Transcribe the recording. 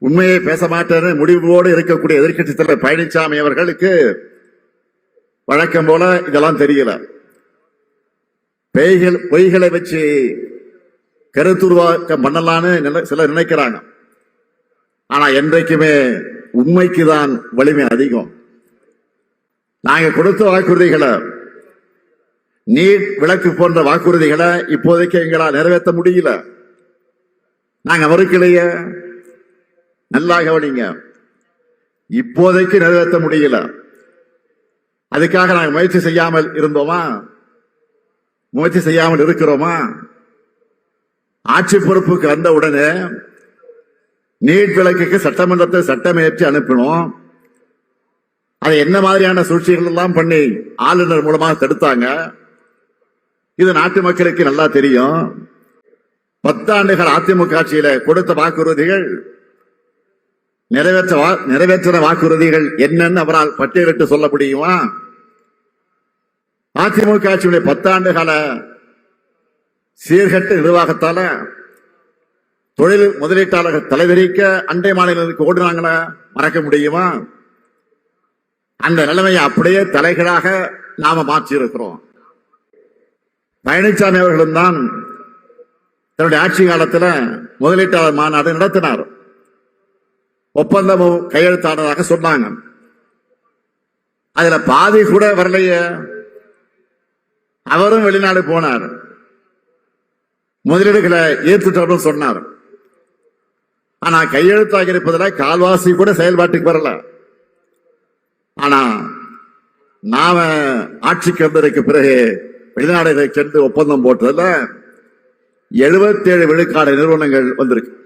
உண்மையை பேச மாட்டேன்னு முடிவோடு இருக்கக்கூடிய எதிர்கட்சி தலைவர் பழனிசாமி அவர்களுக்கு வழக்கம் போல இதெல்லாம் தெரியல. பேய்கள் பொய்களை வச்சு கருத்துருவாக்கம் பண்ணலான்னு நினை- சிலர் நினைக்கிறாங்க. ஆனா என்றைக்குமே உண்மைக்கு தான் வலிமை அதிகம். நாங்க கொடுத்த வாக்குறுதிகளை நீட் விளக்கு போன்ற வாக்குறுதிகளை இப்போதைக்கு எங்களால் நிறைவேற்ற முடியல. நாங்க மறுக்கலையே நல்லா கவனிங்க. இப்போதைக்கு நிறைவேற்ற முடியல. அதுக்காக நாங்கள் முயற்சி செய்யாமல் இருந்தோமா? முயற்சி செய்யாமல் இருக்கிறோமா? ஆட்சி பொறுப்புக்கு வந்த உடனே நீட் விளக்குக்கு சட்டமன்றத்தை சட்டமேற்றி அனுப்பினோம். அதை என்ன மாதிரியான சூழ்ச்சிகள் எல்லாம் பண்ணி ஆளுநர் மூலமாக தடுத்தாங்க? இது நாட்டு மக்களுக்கு நல்லா தெரியும். பத்தாண்டுகள் அதிமுக ஆட்சியில கொடுத்த வாக்குறுதிகள் நிறைவேற்ற வா- நிறைவேற்றின வாக்குறுதிகள் என்னன்னு அவரால் பட்டியலிட்டு சொல்ல முடியுமா? அதிமுக ஆட்சியுடைய பத்தாண்டு கால சீர்கட்ட நிர்வாகத்தால தொழில் முதலீட்டாளர்கள் தலைவிரிக்க அண்டை மாநிலங்களுக்கு ஓடுனாங்களா மறக்க முடியுமா? அந்த நிலைமையை அப்படியே தலைகளாக நாம மாற்றி இருக்கிறோம் பழனிசாமி அவர்களும் தான் தன்னுடைய ஆட்சி காலத்தில் முதலீட்டாளர் மாநாடு நடத்தினார். ஒப்பந்தமும் கையெழுத்தானதாக சொன்னாங்க. அதுல பாதி கூட வரலையே. அவரும் வெளிநாடு போனார். முதலீடுகளை ஏற்றுட்டோம்னு சொன்னார். ஆனா கையெழுத்தாக இருப்பதில் கால்வாசி கூட செயல்பாட்டுக்கு வரல. ஆனா நாம ஆட்சிக்கு வந்ததற்கு பிறகு வெளிநாடுகளை சென்று ஒப்பந்தம் போட்டதுல 77 விழுக்காடு நிறுவனங்கள் வந்திருக்கு.